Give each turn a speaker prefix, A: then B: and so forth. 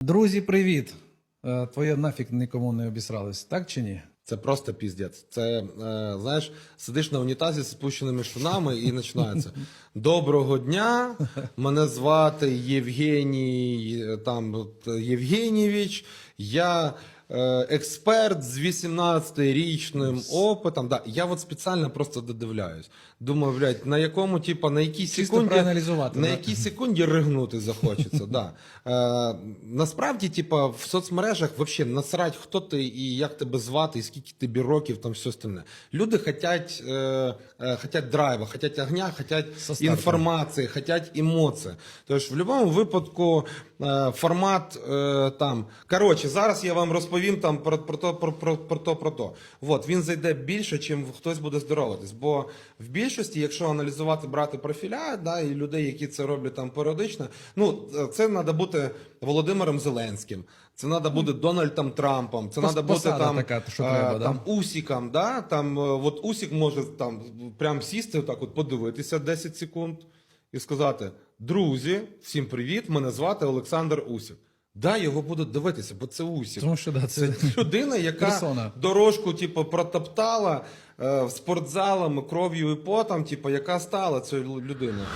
A: Друзі, привіт! Е, Твоє нафіг нікому не обісралось, так чи ні?
B: Це просто піздець. Це е, знаєш, сидиш на унітазі з спущеними штанами і починається. Доброго дня! Мене звати Євгеній е, там Євгенійович. Я експерт з 18-річним опитом. Да, я от спеціально просто додивляюсь. Думаю, блядь, на якому, типа, на якій
A: Чисто
B: секунді
A: проаналізувати,
B: на
A: да.
B: якій секунді ригнути захочеться. да. Е, насправді, типа, в соцмережах взагалі насрать, хто ти і як тебе звати, і скільки тобі років, там все остальне. Люди хотять, е, е, хотять драйва, хотять огня, хотять інформації, хотять емоції. Тож в будь-якому випадку е, формат е, там. Коротше, зараз я вам розповім там про, про то, про, про, про то, про то. От, він зайде більше, чим хтось буде здороватись. Бо в більшості, якщо аналізувати, брати профіля, да, і людей, які це роблять там періодично, ну це треба бути Володимиром Зеленським. Це треба бути Дональдом Трампом, це треба бути там,
A: така, що
B: е,
A: треба, да?
B: там Усіком, да? там, е, от Усік може там прям сісти, так от подивитися 10 секунд і сказати: Друзі, всім привіт! Мене звати Олександр Усік. Да, його будуть дивитися, бо це Усік.
A: Тому що да, це,
B: Це людина, яка
A: Персона.
B: дорожку, типу, протоптала е, спортзалами, кров'ю і потом, типу, яка стала цією людиною.